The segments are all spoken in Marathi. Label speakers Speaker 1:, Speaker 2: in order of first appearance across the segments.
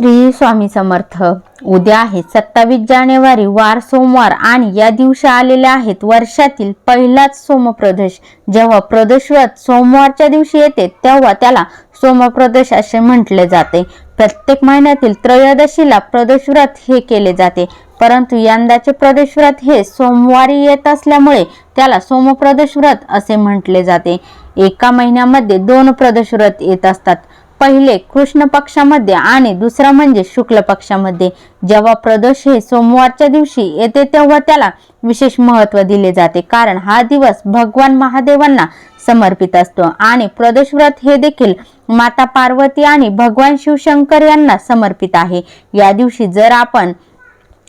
Speaker 1: श्री स्वामी समर्थ. उद्या आहे सत्तावीस जानेवारी वार सोमवार आणि या दिवशी आलेल्या आहेत वर्षातील पहिलाच सोमप्रदोष जेव्हा प्रदोषव्रत सोमवारच्या दिवशी येते तेव्हा त्याला सोमप्रदोष असे म्हटले जाते. प्रत्येक महिन्यातील त्रयोदशीला प्रदोष व्रत हे केले जाते. परंतु यंदाचे प्रदोषव्रत हे सोमवारी येत असल्यामुळे त्याला सोमप्रदोष व्रत असे म्हटले जाते. एका महिन्यामध्ये दोन प्रदोषव्रत येत असतात. पहिले कृष्ण पक्षामध्ये आणि दुसरा म्हणजे शुक्ल पक्षामध्ये. जेव्हा प्रदोष हे सोमवारच्या दिवशी येते तेव्हा त्याला विशेष महत्त्व दिले जाते. कारण हा दिवस भगवान महादेवांना समर्पित असतो आणि प्रदोष व्रत हे देखील माता पार्वती आणि भगवान शिवशंकर यांना समर्पित आहे. या दिवशी जर आपण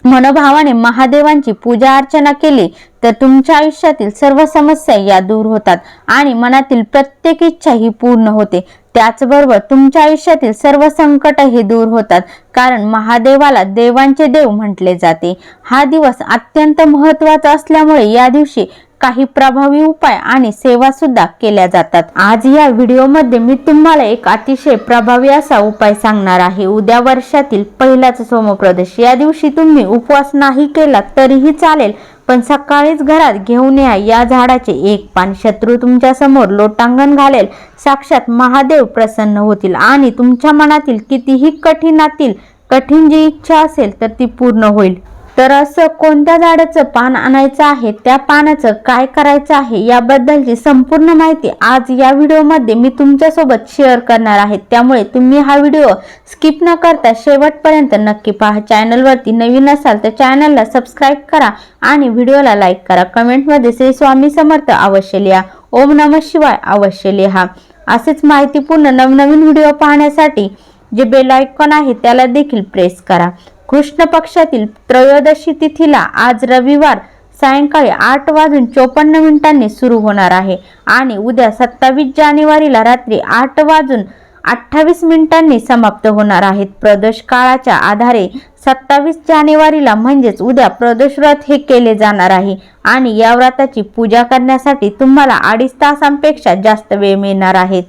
Speaker 1: मनोभावाने महादेवांची पूजा अर्चना केली तर तुमच्या आयुष्यातील सर्व समस्या या दूर होतात आणि मनातील प्रत्येक इच्छा ही पूर्ण होते. त्याचबरोबर तुमच्या आयुष्यातील सर्व संकटही दूर होतात. कारण महादेवाला देवांचे देव म्हटले जाते. हा दिवस अत्यंत महत्त्वाचा असल्यामुळे या दिवशी काही प्रभावी उपाय आणि सेवा सुद्धा केल्या जातात. आज या व्हिडिओमध्ये मी तुम्हाला एक अतिशय प्रभावी असा उपाय सांगणार आहे. उद्या वर्षातील पहिलाच सोमप्रदेश. या दिवशी तुम्ही उपवास नाही केला तरीही चालेल पण सकाळीच घरात घेऊन या या झाडाचे एक पान शत्रू तुमच्यासमोर लोटांगण घालेल. साक्षात महादेव प्रसन्न होतील आणि तुमच्या मनातील कितीही कठीणातील कठीण जी इच्छा असेल तर ती पूर्ण होईल. तर असं कोणत्या झाडाचं पान आणायचं आहे त्या पानाचं काय करायचं आहे याबद्दलची संपूर्ण माहिती आज या व्हिडिओमध्ये मी तुमच्यासोबत शेअर करणार आहे. त्यामुळे तुम्ही हा व्हिडिओ स्किप न करता शेवटपर्यंत नक्की पहा. चॅनलवरती नवीन असाल तर चॅनलला सबस्क्राईब करा आणि व्हिडिओला लाईक करा. कमेंटमध्ये श्री स्वामी समर्थ अवश्य लिहा. ओम नम शिवाय अवश्य लिहा. असेच माहितीपूर्ण नवनवीन व्हिडिओ पाहण्यासाठी जे बेल आयकॉन आहे त्याला देखील प्रेस करा. कृष्ण पक्षातील त्रयोदशी तिथीला आज रविवार सायंकाळी आठ वाजून चोपन्न मिनिटांनी सुरू होणार आहे. आणि उद्या सत्तावीस जानेवारीला रात्री आठ वाजून अठ्ठावीस मिनिटांनी समाप्त होणार आहेत. प्रदोष काळाच्या आधारे सत्तावीस जानेवारीला म्हणजेच उद्या प्रदोष व्रत हे केले जाणार आहे. आणि या व्रताची पूजा करण्यासाठी तुम्हाला अडीच तासांपेक्षा जास्त वेळ मिळणार आहेत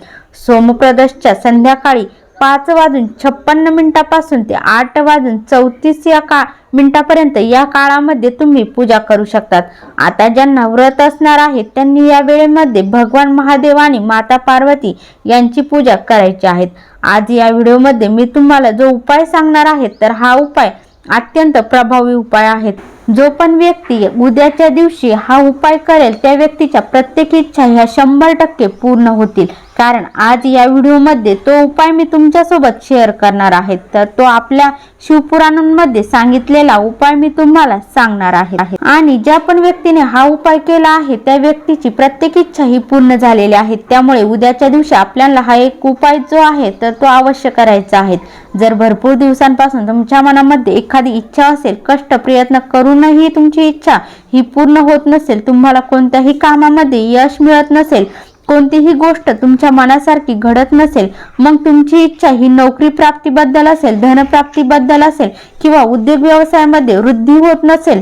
Speaker 1: सोमप्रदोषच्या संध्याकाळी पाच वाजून छप्पन्न मिनिटापासून ते आठ वाजून चौतीस या का मिनिटापर्यंत या काळामध्ये तुम्ही पूजा करू शकतात. आता ज्यांना व्रत असणार आहे त्यांनी या वेळेमध्ये भगवान महादेव आणि माता पार्वती यांची पूजा करायची आहेत. आज या व्हिडिओमध्ये मी तुम्हाला जो उपाय सांगणार आहे तर हा उपाय अत्यंत प्रभावी उपाय आहेत जो पण व्यक्ती उद्याच्या दिवशी हा उपाय करेल त्या व्यक्तीच्या प्रत्येक इच्छा ह्या शंभर टक्के पूर्ण होतील. कारण आज या व्हिडिओमध्ये तो उपाय मी तुमच्यासोबत शेअर करणार आहे. तर तो आपल्या शिवपुराणांमध्ये सांगितलेला उपाय मी तुम्हाला सांगणार आहे. आणि ज्या पण व्यक्तीने हा उपाय केला आहे त्या व्यक्तीची प्रत्येक इच्छा ही पूर्ण झालेली आहे. त्यामुळे उद्याच्या दिवशी आपल्याला हा एक उपाय जो आहे तर तो अवश्य करायचा आहे. जर भरपूर दिवसांपासून तुमच्या मनामध्ये एखादी इच्छा असेल कष्ट प्रयत्न करूनही तुमची इच्छा ही पूर्ण होत नसेल तुम्हाला कोणत्याही कामामध्ये यश मिळत नसेल कोणतीही गोष्ट तुमच्या मनासारखी घडत नसेल मग तुमची इच्छा ही नोकरी प्राप्तीबद्दल असेल धनप्राप्तीबद्दल असेल किंवा उद्योग व्यवसायामध्ये वृद्धी होत नसेल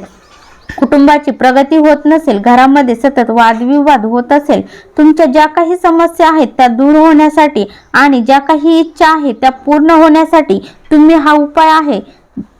Speaker 1: कुटुंबाची प्रगती होत नसेल घरामध्ये सतत वादविवाद होत असेल तुमच्या ज्या काही समस्या आहेत त्या दूर होण्यासाठी आणि ज्या काही इच्छा आहेत त्या पूर्ण होण्यासाठी तुम्ही हा उपाय आहे.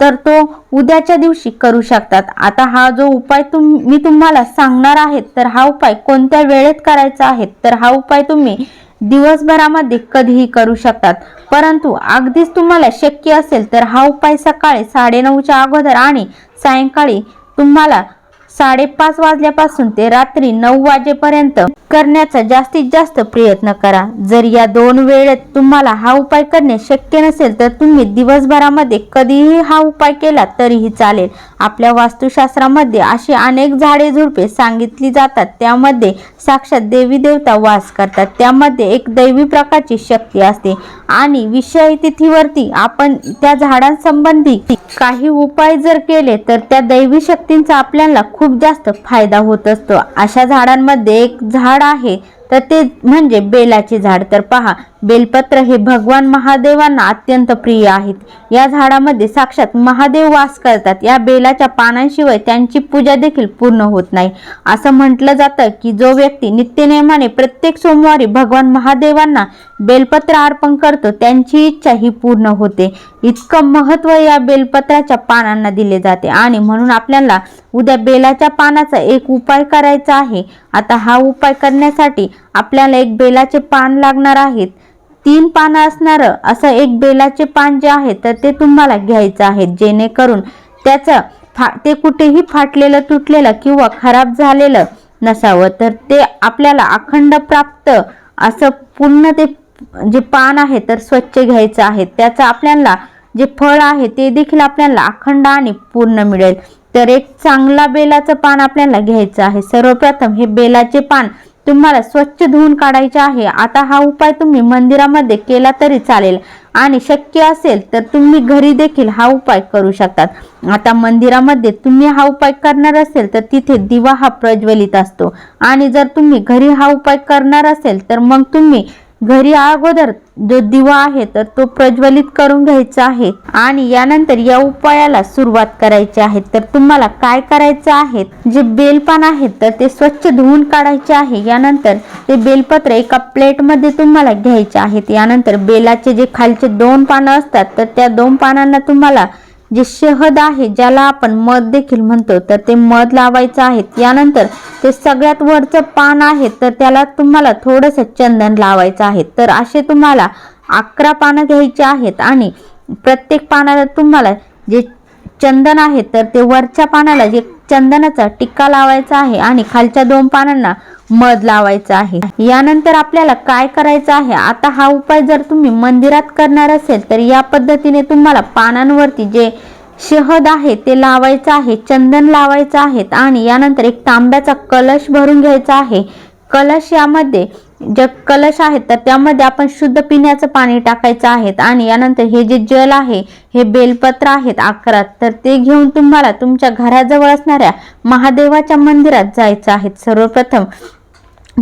Speaker 1: तर तो उद्याच्या दिवशी करू शकतात. आता हा जो उपाय तुम मी तुम्हाला सांगणार आहे तर हा उपाय कोणत्या वेळेत करायचा आहे तर हा उपाय तुम्ही दिवसभरामध्ये कधीही करू शकतात. परंतु अगदीच तुम्हाला शक्य असेल तर हा उपाय सकाळी साडेनऊच्या अगोदर आणि सायंकाळी तुम्हाला साडेपाच वाजल्यापासून ते रात्री नऊ वाजेपर्यंत करण्याचा जास्तीत जास्त प्रयत्न करा. जर या दोन वेळेत तुम्हाला हा उपाय करणे शक्य नसेल तर तुम्ही दिवसभरामध्ये कधीही हा उपाय केला तरीही चालेल. आपल्या वास्तुशास्त्रामध्ये अशी अनेक झाडे झुडपे सांगितली जातात. त्यामध्ये साक्षात देवी देवता वास करतात. त्यामध्ये एक दैवी प्रकारची शक्ती असते. आणि विषय तिथीवरती आपण त्या झाडांसंबंधी काही उपाय जर केले तर त्या दैवी शक्तींचा आपल्याला खूप जास्त फायदा होत असतो. अशा झाडांमध्ये एक झाड आहे. तर ते म्हणजे बेलाचे झाड. तर पहा बेलपत्र हे भगवान महादेवांना अत्यंत प्रिय आहेत. या झाडामध्ये साक्षात महादेव वास करतात. या बेलाच्या पानांशिवाय त्यांची पूजा देखील पूर्ण होत नाही. असं म्हटलं जातं की जो व्यक्ती नित्यनेमाने प्रत्येक सोमवारी भगवान महादेवांना बेलपत्र अर्पण करतो त्यांची इच्छा ही पूर्ण होते. इतकं महत्त्व या बेलपत्राच्या पानांना दिले जाते. आणि म्हणून आपल्याला उद्या बेलाच्या पानाचा एक उपाय करायचा आहे. आता हा उपाय करण्यासाठी आपल्याला एक बेलाचे पान लागणार आहेत. तीन पानं असणारं असं एक बेलाचे पान जे आहे तर ते तुम्हाला घ्यायचं आहे. जेणेकरून त्याचं फा ते कुठेही फाटलेलं तुटलेलं किंवा खराब झालेलं नसावं. तर ते आपल्याला अखंड प्राप्त असं पूर्ण ते जे पान आहे तर स्वच्छ घ्यायचं आहे. त्याचं आपल्याला जे फळ आहे ते देखील आपल्याला अखंड आणि पूर्ण मिळेल. तर एक चांगला बेलाचं पान आपल्याला घ्यायचं आहे. सर्वप्रथम हे बेलाचे पान तुम्हाला स्वच्छ धुवून काढायचे आहे. आता हा उपाय तुम्ही मंदिरामध्ये केला तरी चालेल. आणि शक्य असेल तर तुम्ही घरी देखील हा उपाय करू शकतात. आता मंदिरामध्ये तुम्ही हा उपाय करणार असेल तर तिथे दिवा हा प्रज्वलित असतो. आणि जर तुम्ही घरी हा उपाय करणार असेल तर मग तुम्ही घरी अगोदर जो दिवा आहे तर तो प्रज्वलित करून घ्यायचा आहे आणि यानंतर या उपायाला सुरुवात करायची आहे. तर तुम्हाला काय करायचं आहे? जे बेलपान आहेत तर ते स्वच्छ धुवून काढायचे आहे. यानंतर ते बेलपत्र एका प्लेटमध्ये तुम्हाला घ्यायचे आहेत. यानंतर बेलाचे जे खालचे दोन पानं असतात तर त्या दोन पानांना तुम्हाला जे शहद आहे ज्याला आपण मध देखील म्हणतो तर ते मध लावायचं आहे. यानंतर ते सगळ्यात वरचं पान आहे तर त्याला तुम्हाला थोडंसं चंदन लावायचं आहे. तर असे तुम्हाला अकरा पानं घ्यायची आहेत आणि प्रत्येक पानाला तुम्हाला जे चंदन आहे तर ते वरच्या पानाला जे चंदनाचा टिक्का लावायचा आहे आणि खालच्या दोन पानांना मध लावायचा आहे. यानंतर आपल्याला काय करायचं आहे? आता हा उपाय जर तुम्ही मंदिरात करणार असेल तर या पद्धतीने तुम्हाला पानांवरती जे शहद आहे ते लावायचं आहे चंदन लावायचं आहे आणि यानंतर एक तांब्याचा कलश भरून घ्यायचा आहे. कलश यामध्ये जे कलश आहेत तर त्यामध्ये आपण शुद्ध पिण्याचं पाणी टाकायचं आहे आणि यानंतर हे जे जल आहे हे बेलपत्र आहेत अकरा तर ते घेऊन तुम्हाला तुमच्या घराजवळ असणाऱ्या महादेवाच्या मंदिरात जायचं आहे. सर्वप्रथम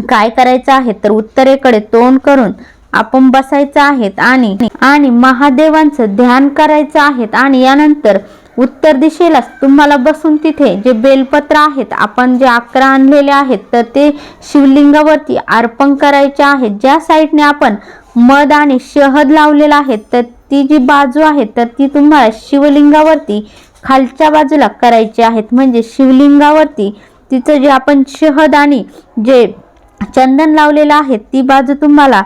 Speaker 1: काय करायचं आहे तर उत्तरेकडे तोंड करून आपण बसायचं आहेत आणि आणि महादेवांचं ध्यान करायचं आहेत आणि यानंतर उत्तर दिशेला तुम्हाला बसून तिथे जे बेलपत्र आहेत आपण जे अकरा आणलेले आहेत तर ते शिवलिंगावरती अर्पण करायचे आहेत. ज्या साईडने आपण मध आणि शहद लावलेला आहे तर ती जी बाजू आहे तर ती तुम्हाला शिवलिंगावरती खालच्या बाजूला करायची आहेत. म्हणजे शिवलिंगावरती तिचं जे आपण शहद आणि जे चंदन लावलेलं आहे ती बाजू तुम्हाला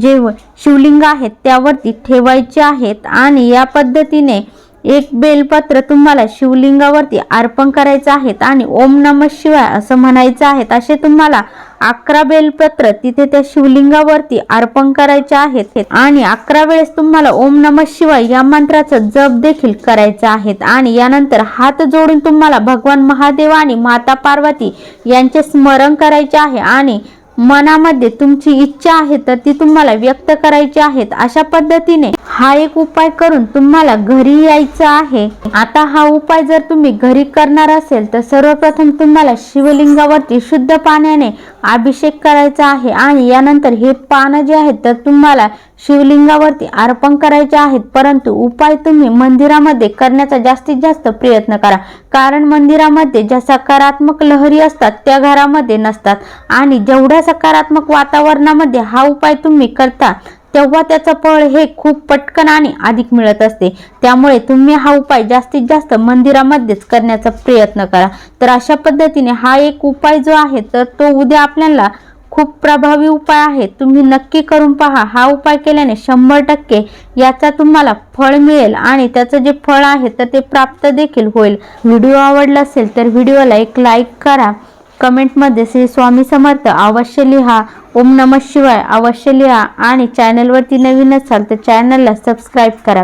Speaker 1: जे शिवलिंग आहेत त्यावरती ठेवायचे आहेत. आणि या पद्धतीने एक बेलपत्र तुम्हाला शिवलिंगावरती अर्पण करायचं आहेत आणि ओम नम शिवाय असं म्हणायचं आहेत असे तुम्हाला अकरा बेलपत्र तिथे त्या शिवलिंगावरती अर्पण करायचे आहेत. आणि अकरा वेळेस तुम्हाला ओम नम शिवाय या मंत्राचं जप देखील करायचा आहे आणि यानंतर हात जोडून तुम्हाला भगवान महादेव आणि माता पार्वती यांचे स्मरण करायचे आहे. आणि मनामध्ये तुमची इच्छा आहे तर ती तुम्हाला व्यक्त करायची आहेत. अशा पद्धतीने हा एक उपाय करून तुम्हाला घरी यायचं आहे. आता हा उपाय जर तुम्ही घरी करणार असेल तर सर्वप्रथम तुम्हाला शिवलिंगावरती शुद्ध पाण्याने अभिषेक करायचा आहे आणि यानंतर हे पानं जे आहेत तर तुम्हाला शिवलिंगावरती अर्पण करायचे आहेत. परंतु उपाय तुम्ही मंदिरामध्ये करण्याचा जास्तीत जास्त प्रयत्न करा. कारण मंदिरामध्ये ज्या सकारात्मक लहरी असतात त्या घरामध्ये नसतात. आणि जेवढ्या सकारात्मक वातावरणामध्ये हा उपाय तुम्ही करता तेव्हा त्याचं फळ हे खूप पटकन आणि अधिक मिळत असते. त्यामुळे तुम्ही हा उपाय जास्तीत जास्त मंदिरामध्येच करण्याचा प्रयत्न करा. तर अशा पद्धतीने हा एक उपाय जो आहे तर तो उद्या आपल्याला खूप प्रभावी उपाय आहे. तुम्ही नक्की करून पहा. हा उपाय केल्याने शंभर टक्के याचा तुम्हाला फळ मिळेल आणि त्याचं जे फळ आहे तर ते प्राप्त देखील होईल. व्हिडिओ आवडला असेल तर व्हिडिओला एक लाईक करा. कमेंटमध्ये श्री स्वामी समर्थ अवश्य लिहा. ओम नम शिवाय अवश्य लिहा आणि चॅनलवरती नवीन असाल तर चॅनलला सबस्क्राईब करा.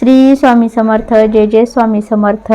Speaker 1: श्री स्वामी समर्थ जय जय स्वामी समर्थ.